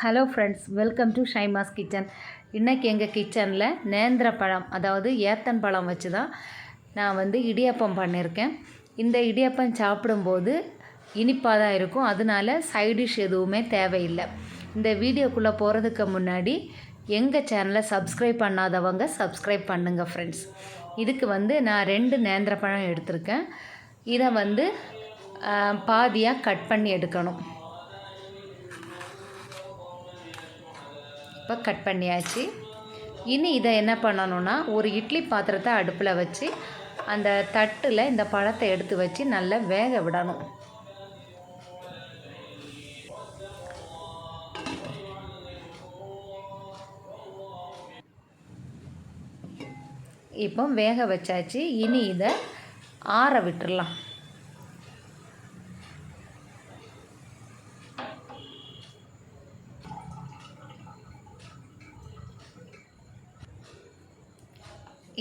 Hello friends welcome to Shaima's kitchen இன்றைக்கி எங்கள் கிச்சனில் நேந்திர பழம் அதாவது ஏத்தன் பழம் வச்சு தான் நான் வந்து இடியாப்பம் பண்ணியிருக்கேன் இந்த இடியாப்பம் சாப்பிடும்போது இனிப்பாக தான் இருக்கும். அதனால சைடிஷ் எதுவுமே தேவையில்லை. இந்த வீடியோக்குள்ளே போகிறதுக்கு முன்னாடி எங்கள் சேனலை சப்ஸ்கிரைப் பண்ணாதவங்க சப்ஸ்கிரைப் பண்ணுங்கள் ஃப்ரெண்ட்ஸ் இதுக்கு வந்து நான் ரெண்டு நேந்திர பழம் எடுத்திருக்கேன். இதை வந்து பாதியாக கட் பண்ணி எடுக்கணும். இப்போ கட் பண்ணியாச்சு. இனி இதை என்ன பண்ணணும்னா ஒரு இட்லி பாத்திரத்தை அடுப்பில் வச்சு அந்த தட்டில் இந்த பழத்தை எடுத்து வச்சு நல்லா வேக விடணும். இப்போ வேக வச்சாச்சு. இனி இதை ஆற விட்டுடலாம்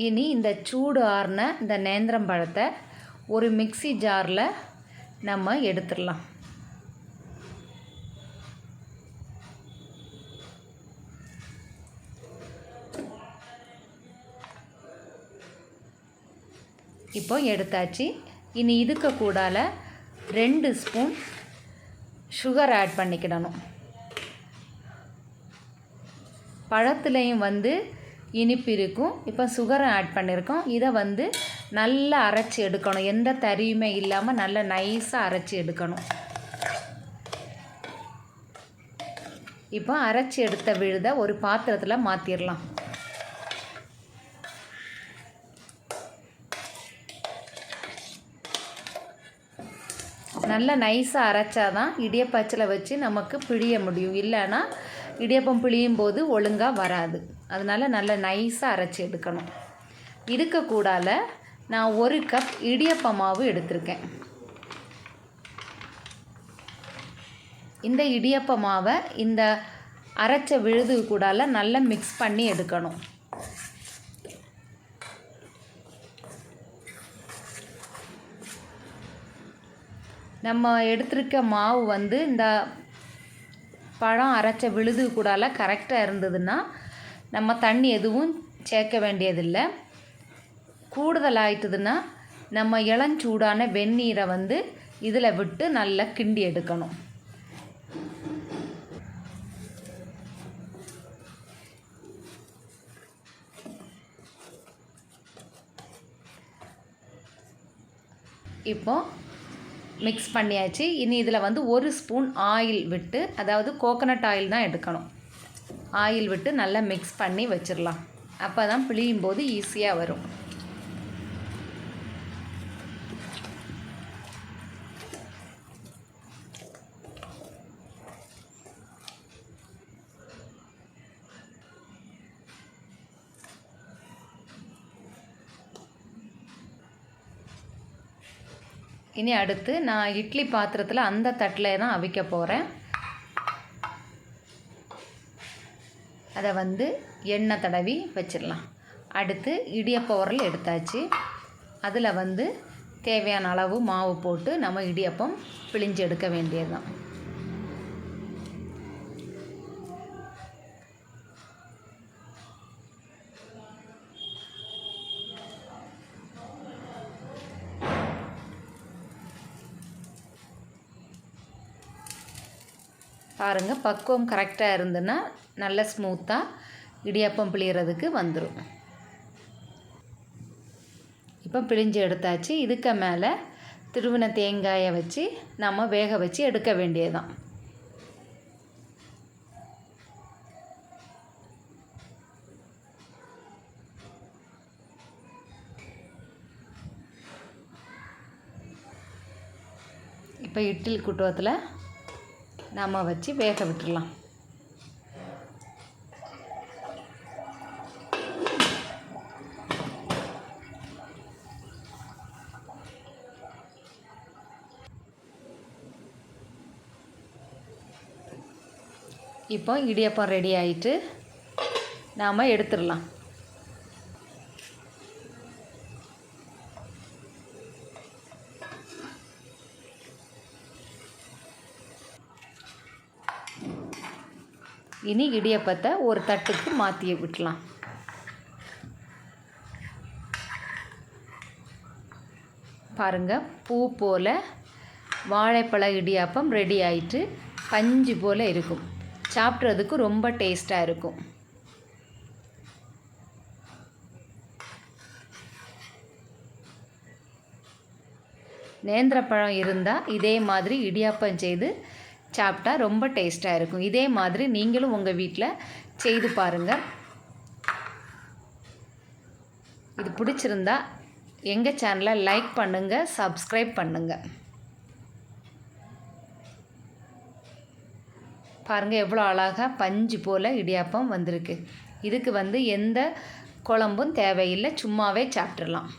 இனி இந்த சூடு ஆறின இந்த நேந்திரம் பழத்தை ஒரு மிக்சி ஜாரில் நம்ம எடுத்துடலாம். இப்போ எடுத்தாச்சு. இனி இதுக்கு கூடால ரெண்டு ஸ்பூன் சுகர் ஆட் பண்ணிக்கிடணும். பழத்துலேயும் வந்து இனிப்பு இருக்கும். இப்போ சுகரை ஆட் பண்ணியிருக்கோம் இதை வந்து நல்லா அரைச்சி எடுக்கணும். எந்த தரியுமே இல்லாமல் நல்லா நைஸாக அரைச்சி எடுக்கணும். இப்போ அரைச்சி எடுத்த விழுதை ஒரு பாத்திரத்தில் மாற்றிடலாம் நல்லா நைஸாக அரைச்சாதான் இடியப்பச்சில் வச்சு நமக்கு பிழிய முடியும். இல்லைன்னா இடியப்பம் பிழியும் போது ஒழுங்காக வராது. அதனால் நல்லா நைஸாக அரைச்சி எடுக்கணும். இதுக்கு கூடால நான் ஒரு கப் இடியப்ப மாவு எடுத்திருக்கேன். இந்த இடியப்ப மாவை இந்த அரைச்ச விழுது கூடால நல்லா மிக்ஸ் பண்ணி எடுக்கணும். நம்ம எடுத்திருக்க மாவு வந்து இந்த பழம் அரைச்ச விழுது கூடால கரெக்டாக இருந்ததுன்னா நம்ம தண்ணி எதுவும் சேர்க்க வேண்டியதில்லை. கூடுதலாயிட்டதுன்னா நம்ம இளஞ்சூடான வெந்நீரை வந்து இதில் விட்டு நல்லா கிண்டி எடுக்கணும். இப்போ மிக்ஸ் பண்ணியாச்சு. இனி இதில் வந்து ஒரு ஸ்பூன் ஆயில் விட்டு அதாவது கோகனட் ஆயில் தான் எடுக்கணும். ஆயில் விட்டு நல்லா மிக்ஸ் பண்ணி வச்சிடலாம் அப்போ தான் பிழியும் போது ஈஸியாக வரும். இனி அடுத்து நான் இட்லி பாத்திரத்தில் அந்த தட்டில் தான் அவிக்க போகிறேன் அதை வந்து எண்ணெய் தடவி வச்சிடலாம். அடுத்து இடியப்ப உரல் எடுத்தாச்சு. அதில் வந்து தேவையான அளவு மாவு போட்டு நம்ம இடியப்பம் பிழிஞ்சு எடுக்க வேண்டியது தான் பாருங்கள் பக்குவம் கரெக்டாக இருந்துன்னா நல்ல ஸ்மூத்தாக இடியாப்பம் பிழியறதுக்கு வந்துடும் இப்போ பிழிஞ்சு எடுத்தாச்சு. இதுக்கு மேலே திருவின தேங்காயை வச்சு நம்ம வேக வச்சு எடுக்க வேண்டியதுதான். இப்போ இட்டில் குட்டுவத்தில் நம்ம வச்சு வேக விட்டுடலாம் இப்போ இடியப்பம் ரெடி ஆகிட்டு நாம் எடுத்துடலாம். இனி இடியப்பத்தை ஒரு தட்டுக்கு மாற்றி விடலாம் பாருங்கள் பூ போல் வாழைப்பழ இடியாப்பம் ரெடி ஆயிட்டு பஞ்சு போல் இருக்கும். சாப்பிட்றதுக்கு ரொம்ப டேஸ்ட்டாக இருக்கும். நேந்திரப்பழம் இருந்தால் இதே மாதிரி இடியாப்பம் செய்து சாப்பிட்டா ரொம்ப டேஸ்ட்டாக இருக்கும். இதே மாதிரி நீங்களும் உங்கள் வீட்டில் செய்து பாருங்கள் இது பிடிச்சிருந்தா எங்கள் சேனலை லைக் பண்ணுங்கள் சப்ஸ்கிரைப் பண்ணுங்கள் பாருங்கள் எவ்வளோ அழகாக பஞ்சு போல் இடியாப்பம் வந்திருக்கு. இதுக்கு வந்து எந்த குழம்பும் தேவையில்லை சும்மாவே சாப்பிட்றலாம்